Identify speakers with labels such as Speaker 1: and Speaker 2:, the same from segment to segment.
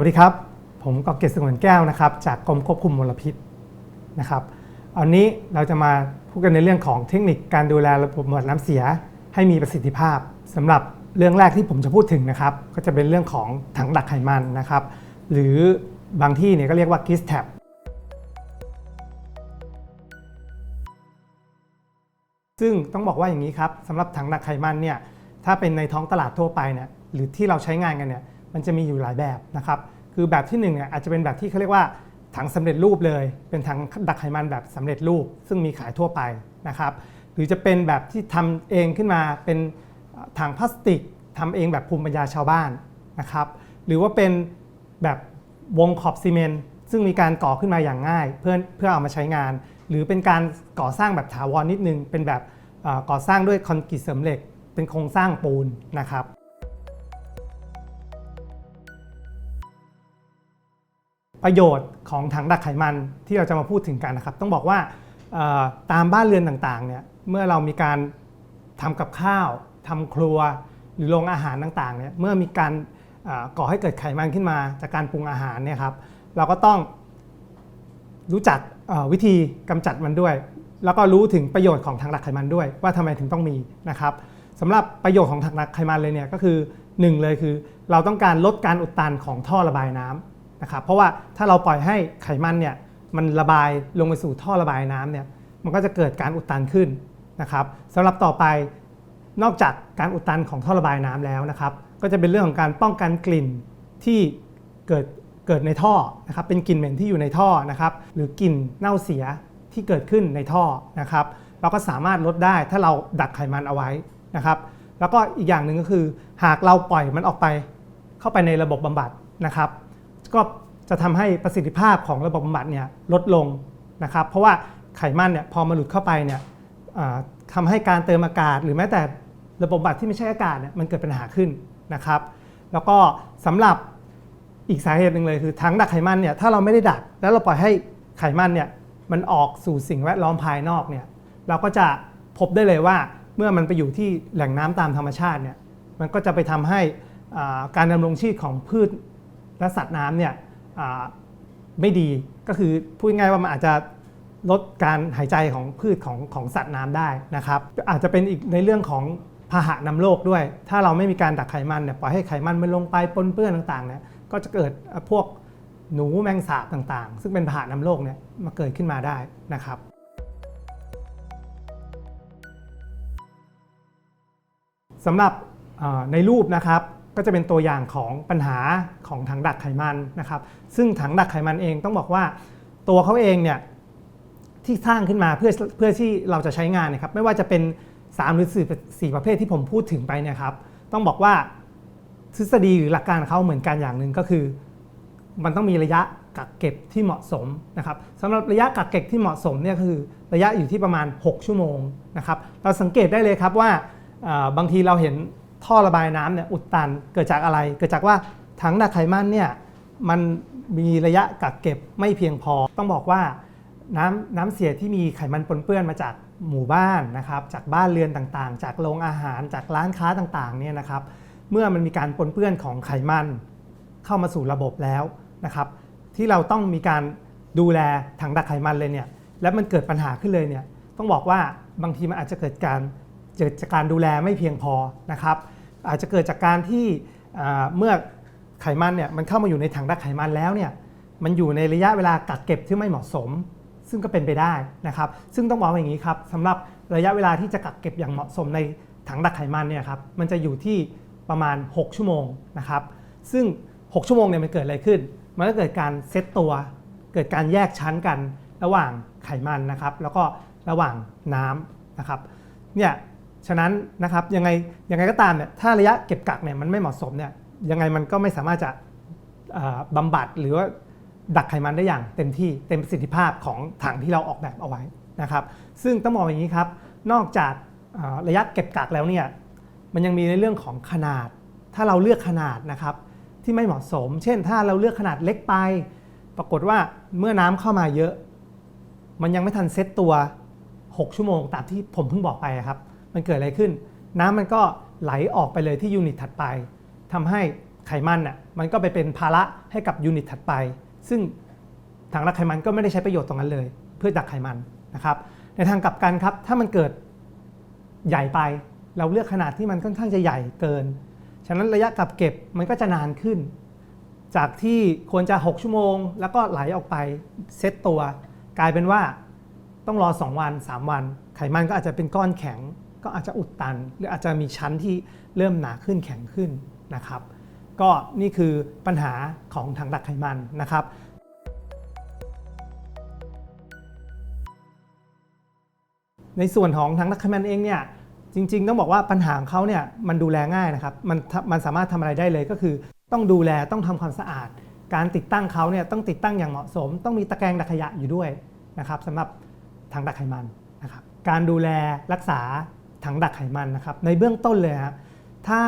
Speaker 1: วัสดีครับ ผมกอเกษสงวนแก้วนะครับ จากกรมควบคุมมลพิษนะครับวันนี้เราจะมาพูดกันในเรื่องของเทคนิคการดูแลระบบหมดน้ำเสีย ให้มีประสิทธิภาพสำหรับเรื่องแรกที่ผมจะพูดถึงนะครับ ก็จะเป็นเรื่องของถังดักไขมันนะครับ หรือบางที่เนี่ยก็เรียกว่ากิสแท็บซึ่งต้องบอกว่าอย่างนี้ครับสำหรับถังดักไขมันเนี่ยถ้าเป็นในท้องตลาดทั่วไปเนี่ยหรือที่เราใช้งานกันเนี่ย มันจะมีอยู่หลายแบบนะครับ คือแบบที่หนึ่งเนี่ยอาจจะเป็นแบบที่เขาเรียกว่าถังสำเร็จรูปเลย เป็นถังดักไขมันแบบสำเร็จรูป ซึ่งมีขายทั่วไปนะครับ หรือจะเป็นแบบที่ทำเองขึ้นมาเป็นถังพลาสติกทำเองแบบภูมิปัญญาชาวบ้านนะครับ หรือว่าเป็นแบบวงขอบซีเมนต์ซึ่งมีการก่อขึ้นมาอย่างง่าย เพื่อเพื่อเอามาใช้งาน หรือเป็นการก่อสร้างแบบถาวรนิดนึง เป็นแบบก่อสร้างด้วยคอนกรีตเสริมเหล็ก เป็นโครงสร้างปูนนะครับ ประโยชน์ของถังดักไขมันที่เราจะมาพูดถึงกันนะครับ ต้องบอกว่าตามบ้านเรือนต่างๆเนี่ยเมื่อเรามีการทำกับข้าวทำครัวหรือโรงอาหารต่างๆเนี่ยเมื่อมีการก่อให้เกิดไขมันขึ้นมาจากการปรุงอาหารเนี่ยครับเราก็ต้องรู้จักวิธีกำจัดมันด้วย แล้วก็รู้ถึงประโยชน์ของถังดักไขมันด้วย ว่าทำไมถึงต้องมีนะครับสำหรับประโยชน์ของถังดักไขมันเลยเนี่ยก็คือหนึ่งเลยคือ เราต้องการลดการอุดตันของท่อระบายน้ำ นะครับเพราะว่าถ้าเราปล่อยให้ไขมันเนี่ยมันระบายลงไปสู่ท่อระบายน้ำเนี่ยมันก็จะเกิดการอุดตันขึ้นนะครับสำหรับต่อไปนอกจากการอุดตันของท่อระบายน้ำแล้วนะครับ ก็จะเป็นเรื่องของการป้องกันกลิ่นที่เกิดเกิดในท่อนะครับเป็นกลิ่นเหม็นที่อยู่ในท่อนะครับหรือกลิ่นเน่าเสียที่เกิดขึ้นในท่อนะครับเราก็สามารถลดได้ถ้าเราดักไขมันเอาไว้นะครับแล้วก็อีกอย่างหนึ่งก็คือ หากเราปล่อยมันออกไปเข้าไปในระบบบำบัดนะครับ ก็จะทำให้ประสิทธิภาพของระบบบำบัดเนี่ยลดลงนะครับเพราะว่าไขมันเนี่ยพอมาหลุดเข้าไปเนี่ยทำให้การเติมอากาศ หรือแม้แต่ระบบบำบัดที่ไม่ใช่อากาศเนี่ยมันเกิดปัญหาขึ้นนะครับ แล้วก็สำหรับอีกสาเหตุหนึ่งเลยคือถังดักไขมันเนี่ยถ้าเราไม่ได้ดัก แล้วเราปล่อยให้ไขมันเนี่ยมันออกสู่สิ่งแวดล้อมภายนอกเนี่ยเราก็จะพบได้เลยว่าเมื่อมันไปอยู่ที่แหล่งน้ำตามธรรมชาติเนี่ยมันก็จะไปทำให้การดำรงชีพของพืช และสัตว์น้ำเนี่ยไม่ดีก็คือพูดง่ายๆว่ามันอาจจะลดการหายใจของพืชของของสัตว์น้ำได้นะครับ อาจจะเป็นอีกในเรื่องของพาหะนำโรคด้วย ถ้าเราไม่มีการดักไขมันเนี่ยปล่อยให้ไขมันมันลงไปปนเปื้อนต่างๆเนี่ยก็จะเกิดพวกหนูแมงสาบต่างๆ ซึ่งเป็นพาหะนำโรคเนี่ยมาเกิดขึ้นมาได้นะครับสำหรับในรูปนะครับ ก็จะเป็นตัวอย่างของปัญหาของถังดักไขมันนะครับ ซึ่งถังดักไขมันเองต้องบอกว่าตัวเขาเองเนี่ยที่สร้างขึ้นมาเพื่อเพื่อที่เราจะใช้งานนะครับไม่ว่าจะเป็น 3 หรือ4ประเภทที่ผมพูดถึงไปเนี่ยครับต้องบอกว่าทฤษฎีหรือหลักการของเขาเหมือนกันอย่างหนึ่งก็คือ มันต้องมีระยะกักเก็บที่เหมาะสมนะครับสำหรับระยะกักเก็บที่เหมาะสมเนี่ยคือระยะอยู่ที่ประมาณ 6 ชั่วโมงนะครับเราสังเกตได้เลยครับว่าบางทีเราเห็น ท่อระบายน้ำเนี่ยอุดตันเกิดจากอะไร เกิดจากว่าถังดักไขมันเนี่ยมันมีระยะกักเก็บไม่เพียงพอ ต้องบอกว่าน้ำน้ำเสียที่มีไขมันปนเปื้อนมาจากหมู่บ้านนะครับ จากบ้านเรือนต่างๆ จากโรงอาหารจากร้านค้าต่างๆเนี่ยนะครับ เมื่อมันมีการปนเปื้อนของไขมันเข้ามาสู่ระบบแล้วนะครับ ที่เราต้องมีการดูแลถังดักไขมันเลยเนี่ยและมันเกิดปัญหาขึ้นเลยเนี่ยต้องบอกว่าบางทีมันอาจจะเกิดการเกิดจากการดูแลไม่เพียงพอนะครับ อาจจะเกิดจากการที่เมื่อไขมันเนี่ยมันเข้ามาอยู่ในถังดักไขมันแล้วเนี่ยมันอยู่ในระยะเวลากักเก็บที่ไม่เหมาะสม ซึ่งก็เป็นไปได้นะครับ ซึ่งต้องบอกว่าอย่างนี้ครับสำหรับระยะเวลาที่จะกักเก็บอย่างเหมาะสมในถังดักไขมันเนี่ยครับมันจะอยู่ที่ประมาณ 6 ชั่วโมงนะครับ ซึ่ง 6 ชั่วโมงเนี่ยมันเกิดอะไรขึ้น มันก็เกิดการเซตตัว เกิดการแยกชั้นกันระหว่างไขมันนะครับ แล้วก็ระหว่างน้ำนะครับ เนี่ย ฉะนั้นนะครับยังไงยังไงก็ตามเนี่ยถ้าระยะเก็บกักเนี่ยมันไม่เหมาะสมเนี่ยยังไงมันก็ไม่สามารถจะเอ่อบำบัดหรือว่าดักไขมันได้อย่างเต็มที่เต็มประสิทธิภาพของถังที่เราออกแบบเอาไว้นะครับ ซึ่งต้องบอกอย่างนี้ครับ นอกจากระยะเก็บกักแล้วเนี่ยมันยังมีในเรื่องของขนาด ถ้าเราเลือกขนาดนะครับที่ไม่เหมาะสม เช่น ถ้าเราเลือกขนาดเล็กไป ปรากฏว่าเมื่อน้ำเข้ามาเยอะ มันยังไม่ทันเซ็ตตัว 6 ชั่วโมงตามที่ผมเพิ่งบอกไปครับ มันเกิดอะไรขึ้น น้ำมันก็ไหลออกไปเลยที่ยูนิตถัดไปทำให้ไขมันน่ะมันก็ไปเป็นภาระให้กับยูนิตถัดไป ซึ่งถังดักไขมันก็ไม่ได้ใช้ประโยชน์ตรงนั้นเลย เพื่อดักไขมันนะครับในทางกลับกันครับถ้ามันเกิดใหญ่ไป เราเลือกขนาดที่มันค่อนข้างจะใหญ่เกิน ฉะนั้นระยะกลับเก็บมันก็จะนานขึ้น จากที่ควรจะ 6 ชั่วโมง แล้วก็ไหลออกไปเซตตัว กลายเป็นว่าต้องรอ 2 วัน 3 วัน ไขมันก็อาจจะเป็นก้อนแข็ง ก็อาจจะอุดตัน หรืออาจจะมีชั้นที่เริ่มหนาขึ้นแข็งขึ้นนะครับ ก็นี่คือปัญหาของถังดักไขมันนะครับในส่วนของถังดักไขมันเองเนี่ยจริง ๆ ต้องบอกว่าปัญหาของเขาเนี่ยมันดูแลง่ายนะครับมันมันสามารถทำอะไรได้เลยก็คือ ต้องดูแลต้องทำความสะอาด การติดตั้งเขาเนี่ยต้องติดตั้งอย่างเหมาะสม ต้องมีตะแกรงดักขยะอยู่ด้วยนะครับสำหรับถังดักไขมันนะครับการดูแลรักษา ถังดักไขมันนะครับในเบื้องต้นเลยฮะถ้า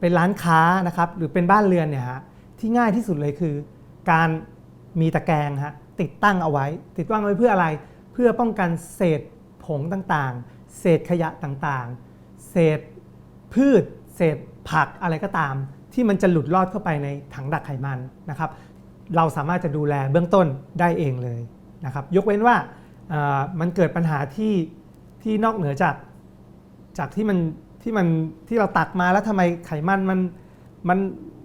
Speaker 1: เป็นร้านค้านะครับหรือเป็นบ้านเรือนเนี่ยฮะที่ง่ายที่สุดเลยคือ การมีตะแกรงฮะติดตั้งเอาไว้ ติดตั้งไว้เพื่ออะไร เพื่อป้องกันเศษผงต่างๆ เศษขยะต่างๆ เศษพืช เศษผักอะไรก็ตาม ที่มันจะหลุดลอดเข้าไปในถังดักไขมันนะครับ เราสามารถจะดูแลเบื้องต้นได้เองเลยนะครับ ยกเว้นว่ามันเกิดปัญหาที่ที่นอกเหนือจาก จากที่มันที่มันที่เราตักมาแล้วทำไมไขมันมันมัน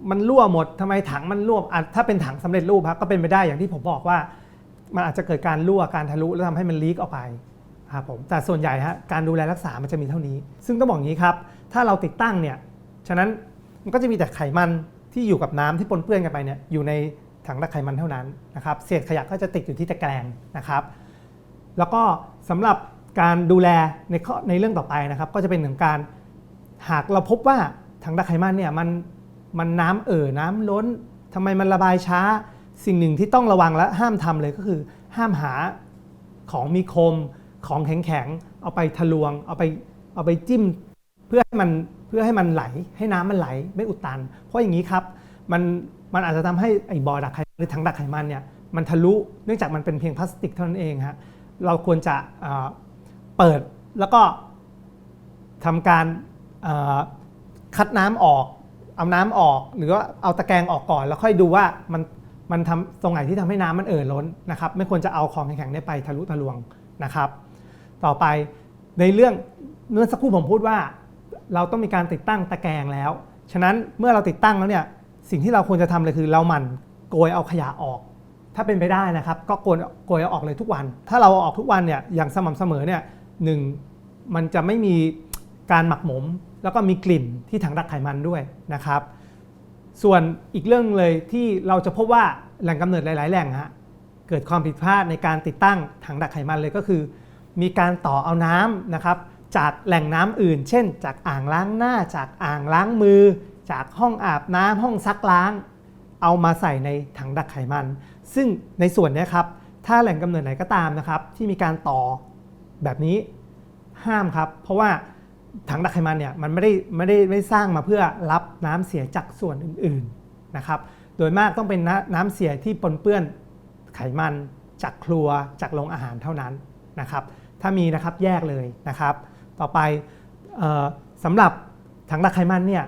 Speaker 1: มันรั่วหมดทำไมถังมันรั่วอะถ้าเป็นถังสำเร็จรูปครับก็เป็นไปได้อย่างที่ผมบอกว่า มันอาจจะเกิดการรั่วการทะลุแล้วทำให้มันลีกออกไปครับผมแต่ส่วนใหญ่ฮะการดูแลรักษามันจะมีเท่านี้ ซึ่งต้องบอกงี้ครับ ถ้าเราติดตั้งเนี่ยฉะนั้นมันก็จะมีแต่ไขมันที่อยู่กับน้ำที่ปนเปื้อนกันไปเนี่ยอยู่ในถังดักไขมันเท่านั้นนะครับเศษขยะก็จะติดอยู่ที่ตะแกรงนะครับ แล้วก็สำหรับ การดูแลในข้อในเรื่องต่อไปนะครับ ก็จะเป็นถึงการหากเราพบว่าถังดักไขมันเนี่ยมันมันน้ำเอ่อน้ำล้นทำไมมันระบายช้า สิ่งหนึ่งที่ต้องระวังและห้ามทำเลยก็คือ ห้ามหาของมีคมของแข็งๆเอาไปทะลวง เอาไปเอาไปจิ้มเพื่อให้มันเพื่อให้มันไหล ให้น้ำมันไหลไม่อุดตัน เพราะอย่างนี้ครับมันมันอาจจะทำให้ไอ้บอดักไขมันหรือถังดักไขมันเนี่ยมันทะลุเนื่องจากมันเป็นเพียงพลาสติกเท่านั้นเองฮะเราควรจะ เปิดแล้วก็ทำการคัดน้ำออก เอาน้ำออก หรือว่าเอาตะแกรงออกก่อน แล้วค่อยดูว่ามันมันทำตรงไหนที่ทำให้น้ำมันเอ่อล้นนะครับ ไม่ควรจะเอาของแข็งๆเนี่ยไปทะลุทะลวงนะครับ ต่อไปในเรื่องเมื่อสักครู่ผมพูดว่า เราต้องมีการติดตั้งตะแกรงแล้ว ฉะนั้นเมื่อเราติดตั้งแล้วเนี่ยสิ่งที่เราควรจะทำเลยคือเราหมั่นโกยเอาขยะออก ถ้าเป็นไปได้นะครับ ก็โกยโกยเอาออกเลยทุกวัน ถ้าเราเอาออกทุกวันเนี่ยอย่างสม่ำเสมอเนี่ย หนึ่งมันจะไม่มีการหมักหมม แล้วก็มีกลิ่นที่ถังดักไขมันด้วยนะครับ ส่วนอีกเรื่องเลยที่เราจะพบว่าแหล่งกำเนิดหลาย ๆ แหล่งฮะเกิดความผิดพลาดในการติดตั้งถังดักไขมันเลยก็คือ มีการต่อเอาน้ำนะครับจากแหล่งน้ำอื่น เช่น จากอ่างล้างหน้า จากอ่างล้างมือ จากห้องอาบน้ำห้องซักล้าง เอามาใส่ในถังดักไขมัน ซึ่งในส่วนนี้ครับถ้าแหล่งกำเนิดไหนก็ตามนะครับ ที่มีการต่อ แบบนี้ห้ามครับ เพราะว่าถังดักไขมันเนี่ยมันไม่ได้ไม่ได้ไม่สร้างมาเพื่อรับน้ำเสียจากส่วนอื่นๆนะครับ โดยมากต้องเป็นน้ำน้ำเสียที่ปนเปื้อนไขมันจากครัวจากโรงอาหารเท่านั้นนะครับ ถ้ามีนะครับแยกเลยนะครับ ต่อไปออสำหรับถังดักไขมันเนี่ย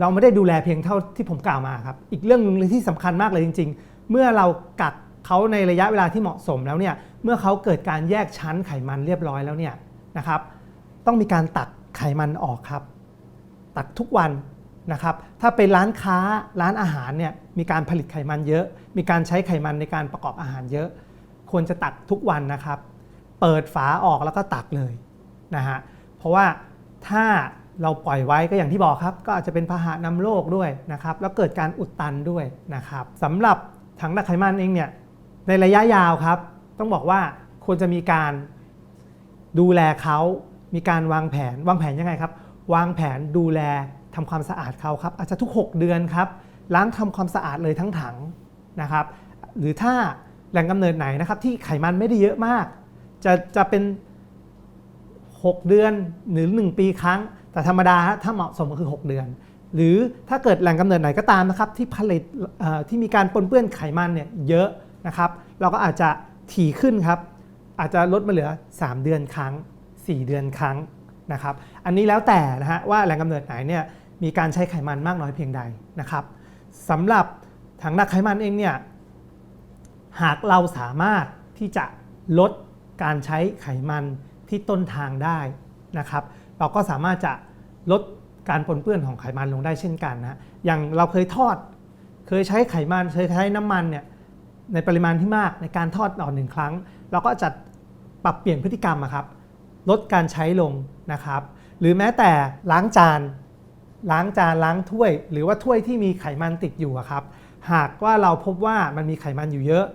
Speaker 1: เราไม่ได้ดูแลเพียงเท่าที่ผมกล่าวมาครับ อีกเรื่องหนึงที่สำคัญมากเลยจริง ๆ เมื่อเรากัก เขาในระยะเวลาที่เหมาะสมแล้วเนี่ยเมื่อเขาเกิดการแยกชั้นไขมันเรียบร้อยแล้วเนี่ยนะครับต้องมีการตัดไขมันออกครับ ตัดทุกวันนะครับถ้าเป็นร้านค้าร้านอาหารเนี่ยมีการผลิตไขมันเยอะ มีการใช้ไขมันในการประกอบอาหารเยอะ ควรจะตัดทุกวันนะครับ เปิดฝาออกแล้วก็ตักเลยนะฮะเพราะว่าถ้าเราปล่อยไว้ก็อย่างที่บอกครับ ก็อาจจะเป็นพาหะนำโรคด้วยนะครับ แล้วเกิดการอุดตันด้วยนะครับสำหรับถังดักไขมันเองเนี่ย ในระยะยาวครับ ต้องบอกว่าควรจะมีการดูแลเขามีการวางแผนวางแผนยังไงครับ วางแผนดูแลทำความสะอาดเขาครับ อาจจะทุก 6 เดือนครับล้างทำความสะอาดเลยทั้งถังนะครับ หรือถ้าแหล่งกำเนิดไหนนะครับที่ไขมันไม่ได้เยอะมาก จะจะเป็น 6 เดือนหรือ 1 ปีครั้ง แต่ธรรมดาฮะถ้าเหมาะสมก็คือ 6 เดือน หรือถ้าเกิดแหล่งกำเนิดไหนก็ตามนะครับที่ผลิตที่มีการปนเปื้อนไขมันเนี่ยเยอะ นะครับ เราก็อาจจะถี่ขึ้นครับ อาจจะลดมาเหลือ 3 เดือนครั้ง 4 เดือนครั้งนะครับ อันนี้แล้วแต่นะฮะว่าแหล่งกำเนิดไหนเนี่ยมีการใช้ไขมันมากน้อยเพียงใดนะครับสำหรับถังดักไขมันเองเนี่ยหากเราสามารถที่จะลดการใช้ไขมันที่ต้นทางได้นะครับ เราก็สามารถจะลดการปนเปื้อนของไขมันลงได้เช่นกันนะอย่างเราเคยทอด เคยใช้ไขมันเคยใช้น้ำมันเนี่ย ในปริมาณที่มากในการทอดต่อหนึ่งครั้ง เราก็จะปรับเปลี่ยนพฤติกรรมครับลดการใช้ลงนะครับ หรือแม้แต่ล้างจาน ล้างจานล้างถ้วย หรือว่าถ้วยที่มีไขมันติดอยู่ครับ หากว่าเราพบว่ามันมีไขมันอยู่เยอะ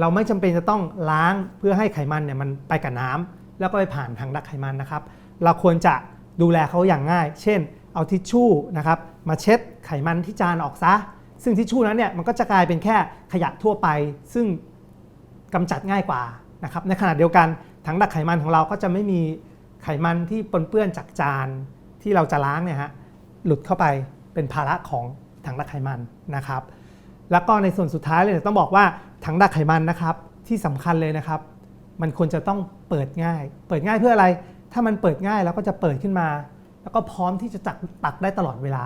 Speaker 1: เราไม่จำเป็นจะต้องล้างเพื่อให้ไขมันเนี่ยมันไปกับน้ำแล้วก็ไปผ่านทางดักไขมันนะครับ เราควรจะดูแลเขาอย่างง่าย เช่น เอาทิชชู่นะครับมาเช็ดไขมันที่จานออกซะ ซึ่งทิชชู่นั้นเนี่ยมันก็จะกลายเป็นแค่ขยะทั่วไป ซึ่งกำจัดง่ายกว่านะครับในขณะเดียวกันถังดักไขมันของเราก็จะไม่มีไขมันที่ปนเปื้อนจากจานที่เราจะล้างเนี่ยฮะหลุดเข้าไปเป็นภาระของถังดักไขมันนะครับ แล้วก็ในส่วนสุดท้ายเลยต้องบอกว่าถังดักไขมันนะครับที่สำคัญเลยนะครับ มันควรจะต้องเปิดง่าย เปิดง่ายเพื่ออะไร ถ้ามันเปิดง่ายแล้วก็จะเปิดขึ้นมา แล้วก็พร้อมที่จะจักตักได้ตลอดเวลา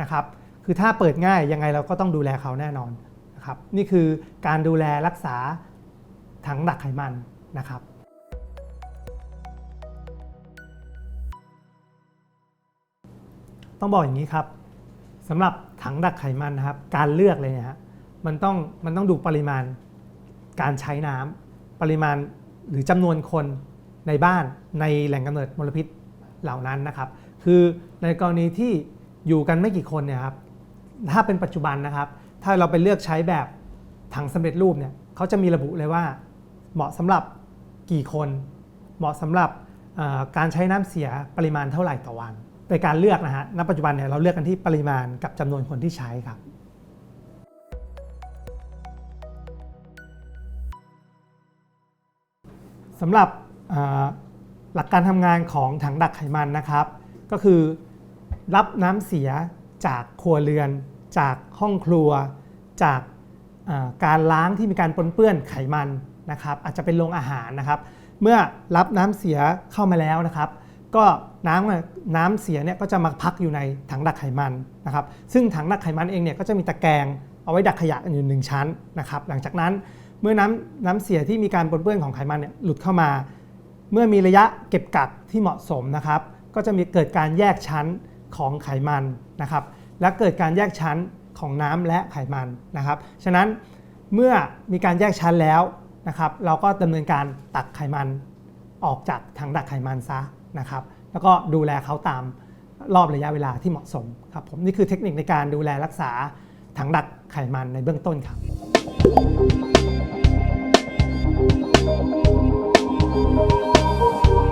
Speaker 1: นะครับ คือถ้าเปิดง่ายยังไงเราก็ต้องดูแลเขาแน่นอนนะครับนี่คือการดูแลรักษาถังดักไขมันนะครับต้องบอกอย่างนี้ครับสำหรับถังดักไขมันนะครับ การเลือกเลยเนี่ยฮะมันต้องมันต้องดูปริมาณการใช้น้ำปริมาณหรือจำนวนคนในบ้านในแหล่งกำเนิดมลพิษเหล่านั้นนะครับ คือในกรณีที่อยู่กันไม่กี่คนเนี่ยครับ ถ้าเป็นปัจจุบันนะครับ ถ้าเราไปเลือกใช้แบบถังสำเร็จรูปเนี่ยเขาจะมีระบุเลยว่า เหมาะสำหรับกี่คน เหมาะสำหรับการใช้น้ำเสียปริมาณเท่าไหร่ต่อวันในการเลือกนะฮะณปัจจุบันเนี่ยเราเลือกกันที่ปริมาณกับจำนวนคนที่ใช้ครับสำหรับหลักการทำงานของถังดักไขมันนะครับ ก็คือรับน้ำเสียจากครัวเรือน จากห้องครัว จากการล้างที่มีการปนเปื้อนไขมันนะครับ อาจจะเป็นโรงอาหารนะครับ เมื่อรับน้ำเสียเข้ามาแล้วนะครับ ก็น้ำน้ำเสียเนี่ยก็จะมาพักอยู่ในถังดักไขมันนะครับ ซึ่งถังดักไขมันเองเนี่ยก็จะมีตะแกรงเอาไว้ดักขยะอยู่หนึ่งชั้นนะครับ หลังจากนั้นเมื่อน้ำน้ำเสียที่มีการปนเปื้อนของไขมันเนี่ยหลุดเข้ามา เมื่อมีระยะเก็บกักที่เหมาะสมนะครับ ก็จะมีเกิดการแยกชั้นของไขมันนะครับ และเกิดการแยกชั้นของน้ำและไขมันนะครับ ฉะนั้นเมื่อมีการแยกชั้นแล้วนะครับ เราก็ดำเนินการตักไขมันออกจากถังดักไขมันซะนะครับ แล้วก็ดูแลเขาตามรอบระยะเวลาที่เหมาะสมครับผมนี่คือเทคนิคในการดูแลรักษาถังดักไขมันในเบื้องต้นครับ
Speaker 2: เ